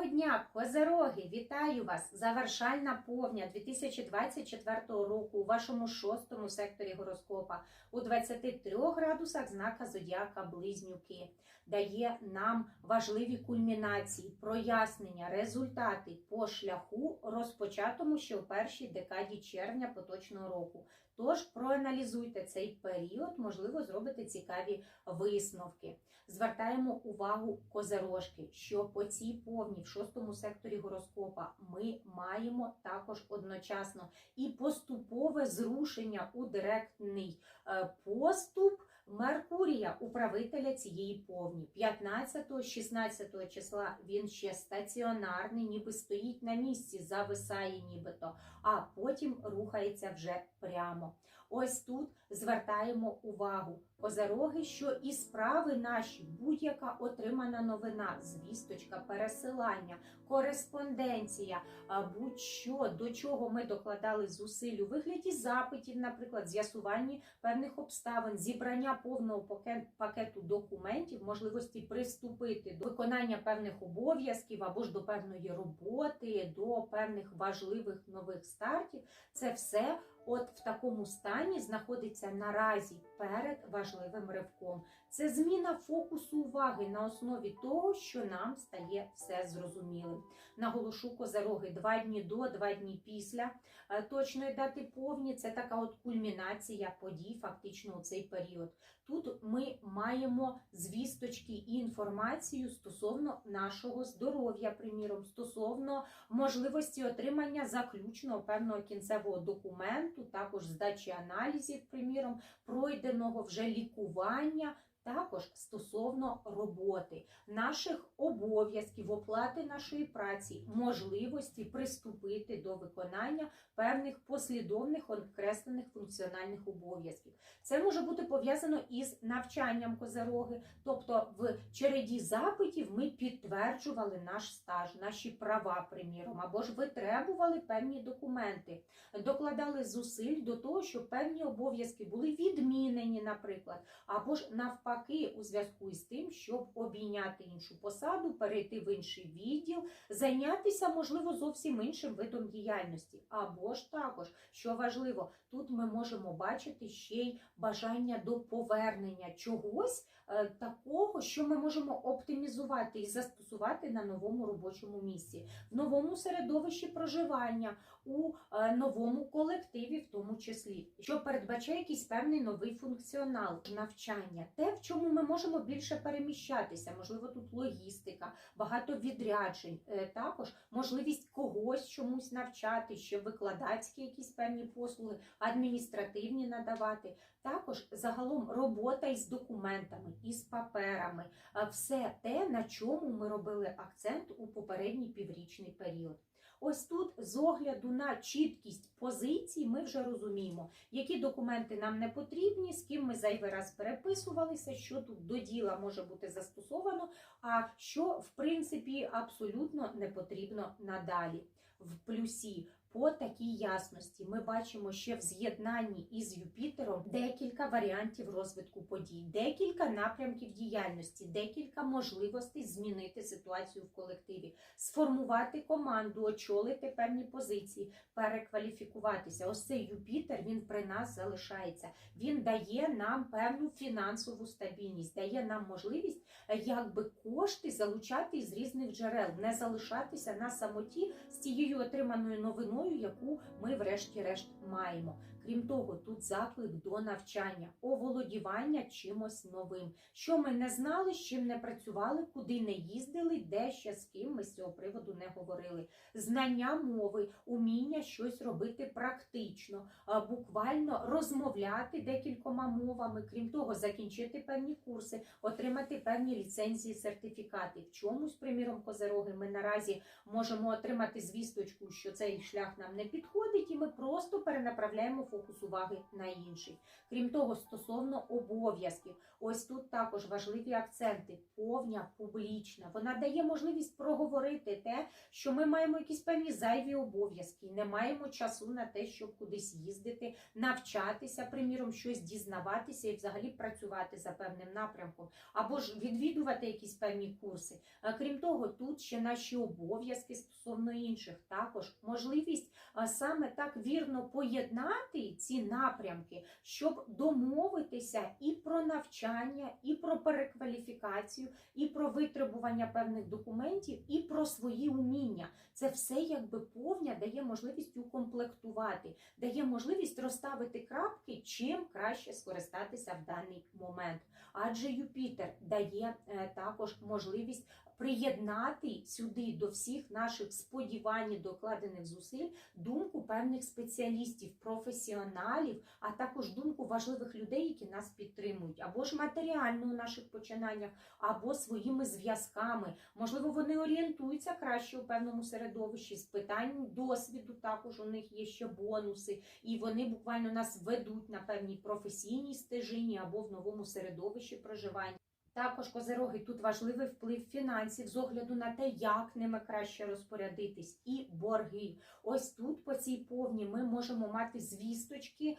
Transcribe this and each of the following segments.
Доброго дня, козероги! Вітаю вас! Завершальна повня 2024 року у вашому шостому секторі гороскопа у 23 градусах знака Зодіака Близнюки дає нам важливі кульмінації, прояснення, результати по шляху, розпочатому ще у першій декаді червня поточного року. Тож проаналізуйте цей період, можливо, зробите цікаві висновки. Звертаємо увагу козерожки, що по цій повні в шостому секторі гороскопа ми маємо також одночасно і поступове зрушення у директний е, поступ Меркурія, управителя цієї повні. 15-16 числа він ще стаціонарний, ніби стоїть на місці, зависає нібито, а потім рухається вже прямо. Ось тут звертаємо увагу. Козероги, що і справи наші, будь-яка отримана новина, звісточка, пересилання, кореспонденція, будь-що до чого ми докладали зусиль у вигляді запитів, наприклад, з'ясуванні певних обставин, зібрання повного пакету документів, можливості приступити до виконання певних обов'язків або ж до певної роботи, до певних важливих нових стартів. Це все от в такому стані знаходиться наразі перед важливим ривком. Це зміна фокусу уваги на основі того, що нам стає все зрозумілим. Наголошу козероги два дні до, два дні після е, точної дати повні. Це така от кульмінація подій фактично у цей період. Тут ми маємо звісточки і інформацію стосовно нашого здоров'я, приміром, стосовно можливості отримання заключного певного кінцевого документу, також здачі аналізів, приміром, пройденого вже лікування. Також стосовно роботи, наших обов'язків, оплати нашої праці, можливості приступити до виконання певних послідовних окреслених функціональних обов'язків. Це може бути пов'язано із навчанням козероги, тобто в череді запитів ми підтверджували наш стаж, наші права, приміром, або ж витребували певні документи, докладали зусиль до того, щоб певні обов'язки були відмінені, наприклад, або ж навпаки, у зв'язку із тим, щоб обійняти іншу посаду, перейти в інший відділ, зайнятися, можливо, зовсім іншим видом діяльності. Або ж також, що важливо, тут ми можемо бачити ще й бажання до повернення чогось е, такого, що ми можемо оптимізувати і застосувати на новому робочому місці, в новому середовищі проживання, у е, новому колективі, в тому числі, що передбачає якийсь певний новий функціонал навчання, те, чому ми можемо більше переміщатися, можливо, тут логістика, багато відряджень, Е, також можливість когось чомусь навчати, ще викладацькі якісь певні послуги, адміністративні надавати. Також загалом робота із документами, із паперами, все те, на чому ми робили акцент у попередній піврічний період. Ось тут, з огляду на чіткість позицій, ми вже розуміємо, які документи нам не потрібні, з ким ми зайвий раз переписувалися, що тут до діла може бути застосовано, а що, в принципі, абсолютно не потрібно надалі. В плюсі по такій ясності ми бачимо ще в з'єднанні із Юпітером декілька варіантів розвитку подій, декілька напрямків діяльності, декілька можливостей змінити ситуацію в колективі, сформувати команду, очолити певні позиції, перекваліфікуватися. Ось цей Юпітер він при нас залишається. Він дає нам певну фінансову стабільність, дає нам можливість е, якби кошти залучати із різних джерел, не залишатися на самоті з тією отриманою новиною, яку ми, врешті-решт, маємо. Крім того, тут заклик до навчання, оволодівання чимось новим, що ми не знали, з чим не працювали, куди не їздили, де ще з ким ми з цього приводу не говорили. Знання мови, уміння щось робити практично, буквально розмовляти декількома мовами, крім того, закінчити певні курси, отримати певні ліцензії, сертифікати. В чомусь, приміром, козероги, ми наразі можемо отримати звісточку, що цей шлях нам не підходить, і ми просто перенаправляємо фокус фокус уваги на інших. Крім того, стосовно обов'язків, ось тут також важливі акценти. Повня публічна. Вона дає можливість проговорити те, що ми маємо якісь певні зайві обов'язки, не маємо часу на те, щоб кудись їздити, навчатися, приміром, щось дізнаватися і взагалі працювати за певним напрямком, або ж відвідувати якісь певні курси. Крім того, тут ще наші обов'язки стосовно інших, також можливість саме так вірно поєднати ці напрямки, щоб домовитися і про навчання, і про перекваліфікацію, і про витребування певних документів, і про свої уміння. Це все якби повня дає можливість укомплектувати, дає можливість розставити крапки, чим краще скористатися в даний момент. Адже Юпітер дає е, також можливість приєднати сюди до всіх наших сподівань, і докладених зусиль, думку певних спеціалістів, професіоналів, а також думку важливих людей, які нас підтримують, або ж матеріально у наших починаннях, або своїми зв'язками. Можливо, вони орієнтуються краще у певному середовищі з питань досвіду. Також у них є ще бонуси, і вони буквально нас ведуть на певній професійній стежині або в новому середовищі проживання. Також козероги тут важливий вплив фінансів з огляду на те, як ними краще розпорядитись, і борги. Ось тут по цій повні ми можемо мати звісточки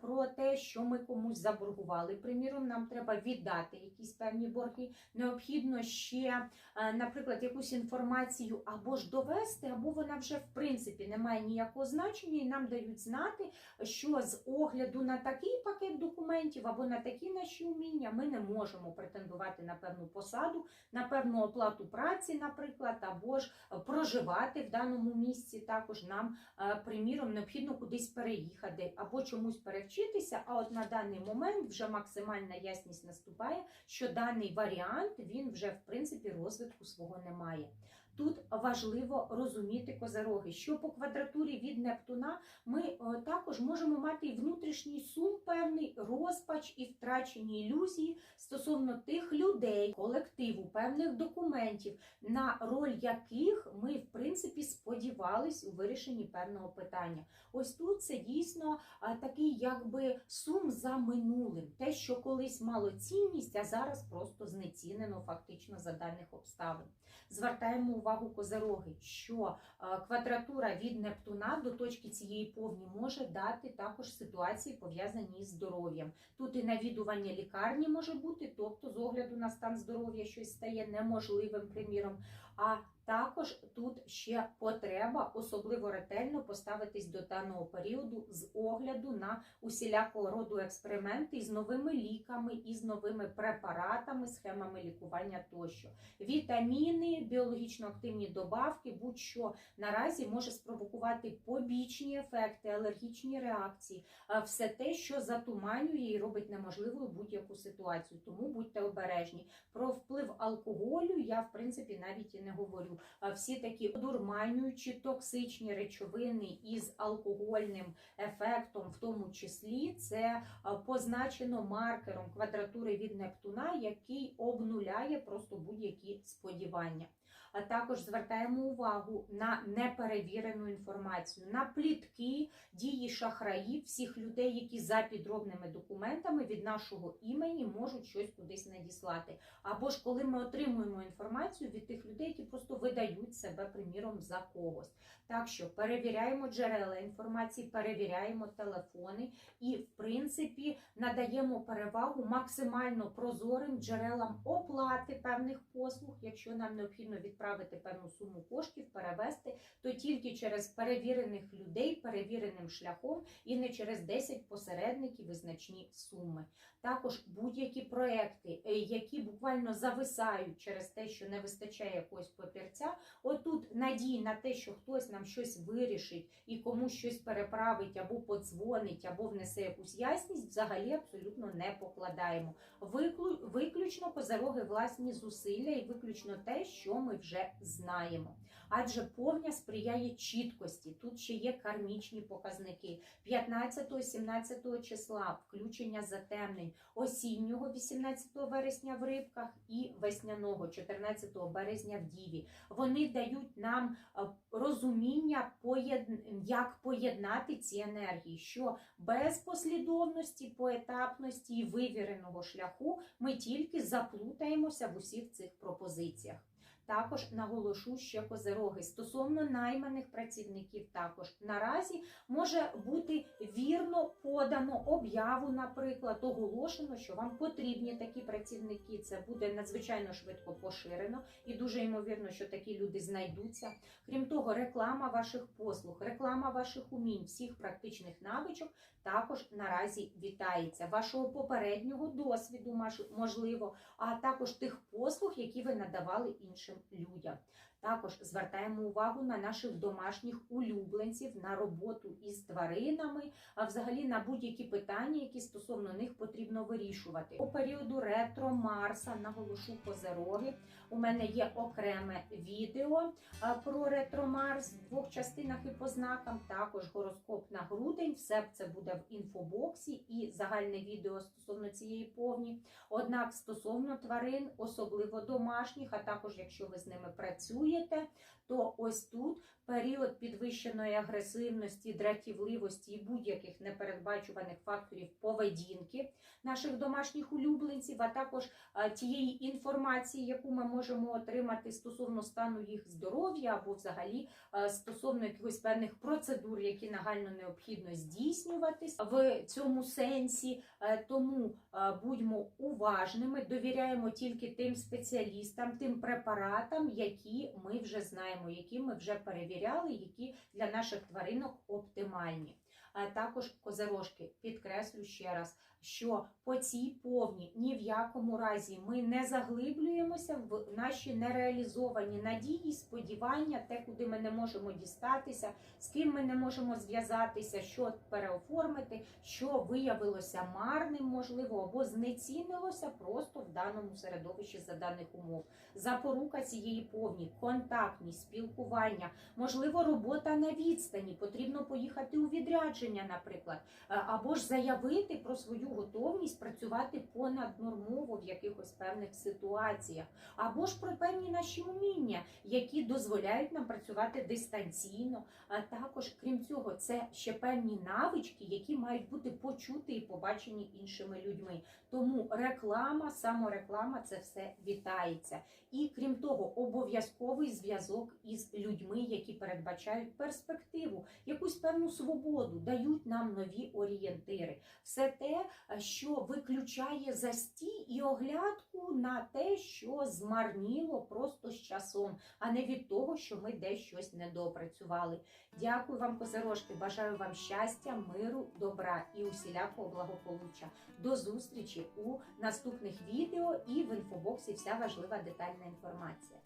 про те, що ми комусь заборгували. Приміром, нам треба віддати якісь певні борги. Необхідно ще, наприклад, якусь інформацію або ж довести, або вона вже в принципі не має ніякого значення, і нам дають знати, що з огляду на такий пакет документів або на такі наші уміння ми не можемо претендувати на певну посаду, на певну оплату праці, наприклад, або ж проживати в даному місці. Також нам, е, приміром, необхідно кудись переїхати або чомусь перевчитися. А от на даний момент вже максимальна ясність наступає, що даний варіант він вже в принципі розвитку свого не має. Тут важливо розуміти козероги, що по квадратурі від Нептуна ми е, також можемо мати і внутрішній сум, певний розпач і втрачені ілюзії стосовно тих людей, колективу, певних документів, на роль яких ми, в принципі, сподівались у вирішенні певного питання. Ось тут це дійсно такий, якби сум за минулим, те, що колись мало цінність, а зараз просто знецінено фактично за даних обставин. Звертаємо увагу козероги, що е, квадратура від Нептуна до точки цієї повні може дати також ситуації, пов'язані з здоров'ям. Тут і навідування лікарні може бути, тобто з огляду на стан здоров'я щось стає неможливим, приміром. А також тут ще потреба особливо ретельно поставитись до даного періоду з огляду на усілякого роду експерименти із новими ліками, із новими препаратами, схемами лікування тощо. Вітаміни, біологічно активні добавки, будь-що наразі може спровокувати побічні ефекти, алергічні реакції, все те, що затуманює і робить неможливою будь-яку ситуацію. Тому будьте обережні. Про вплив алкоголю я в принципі навіть і не говорю. Всі такі одурманюючі токсичні речовини із алкогольним ефектом, в тому числі, це позначено маркером квадратури від Нептуна, який обнуляє просто будь-які сподівання. А також звертаємо увагу на неперевірену інформацію, на плітки, дії шахраїв, всіх людей, які за підробними документами від нашого імені можуть щось кудись надіслати. Або ж коли ми отримуємо інформацію від тих людей, які просто видають себе приміром за когось. Так що перевіряємо джерела інформації, перевіряємо телефони і, в принципі, надаємо перевагу максимально прозорим джерелам оплати певних послуг, якщо нам необхідно відправити певну суму коштів, перевести, то тільки через перевірених людей, перевіреним шляхом і не через 10 посередників і значні суми. Також будь-які проекти, е, які буквально зависають через те, що не вистачає якогось папірця. Отут надії на те, що хтось нам щось вирішить і комусь щось переправить або подзвонить, або внесе якусь ясність, взагалі абсолютно не покладаємо. Виклю- Виключно козероги власні зусилля і виключно те, що ми вже знаємо. Адже повня сприяє чіткості. Тут ще є кармічні показники 15-17 числа, включення затемнень, осіннього 18 вересня в рибках і весняного 14 березня в Діві. Вони дають нам е, розуміння, як поєднати ці енергії, що без послідовності, поетапності і вивіреного шляху ми тільки заплутаємося в усіх цих пропозиціях. Також наголошу ще козероги стосовно найманих працівників. Також наразі може бути вірно подано об'яву, наприклад, оголошено, що вам потрібні такі працівники. Це буде надзвичайно швидко поширено і дуже ймовірно, що такі люди знайдуться. Крім того, реклама ваших послуг, реклама ваших умінь, всіх практичних навичок також наразі вітається. Вашого попереднього досвіду, можливо, а також тих послуг, які ви надавали іншим людям. Також звертаємо увагу на наших домашніх улюбленців, на роботу із тваринами, а взагалі на будь-які питання, які стосовно них потрібно вирішувати. У періоду ретро Марса наголошу козероги. У мене є окреме відео про ретро Марс в двох частинах і по знакам. Також гороскоп на грудень. Все це буде в інфобоксі і загальне відео стосовно цієї повні. Однак стосовно тварин, особливо домашніх, а також якщо ви з ними працюєте, то ось тут період підвищеної агресивності, дратівливості і будь-яких непередбачуваних факторів поведінки наших домашніх улюбленців, а також тієї інформації, яку ми можемо отримати стосовно стану їх здоров'я або взагалі стосовно якихось певних процедур, які нагально необхідно здійснюватись в цьому сенсі. Е, Тому будьмо уважними, довіряємо тільки тим спеціалістам, тим препаратам, які ми вже знаємо, які ми вже перевіряли, які для наших тваринок оптимальні. А також козорожки, підкреслю ще раз, що по цій повні ні в якому разі ми не заглиблюємося в наші нереалізовані надії, сподівання, те, куди ми не можемо дістатися, з ким ми не можемо зв'язатися, що переоформити, що виявилося марним, можливо, або знецінилося просто в даному середовищі за даних умов. Запорука цієї повні, контактність, спілкування, можливо, робота на відстані. Потрібно поїхати у відрядження, наприклад, е, або ж заявити про свою готовність працювати понаднормово в якихось певних ситуаціях, або ж про певні наші уміння, які дозволяють нам працювати дистанційно. А також, крім цього, це ще певні навички, які мають бути почуті і побачені іншими людьми. Тому реклама, самореклама це все вітається. І крім того, обов'язковий зв'язок із людьми, які передбачають перспективу, якусь певну свободу, дають нам нові орієнтири. Все те, що виключає застій і оглядку на те, що змарніло просто з часом, а не від того, що ми десь щось недоопрацювали. Дякую вам, козирожки. Бажаю вам щастя, миру, добра і усілякого благополуччя. До зустрічі у наступних відео і в інфобоксі вся важлива детальна інформація.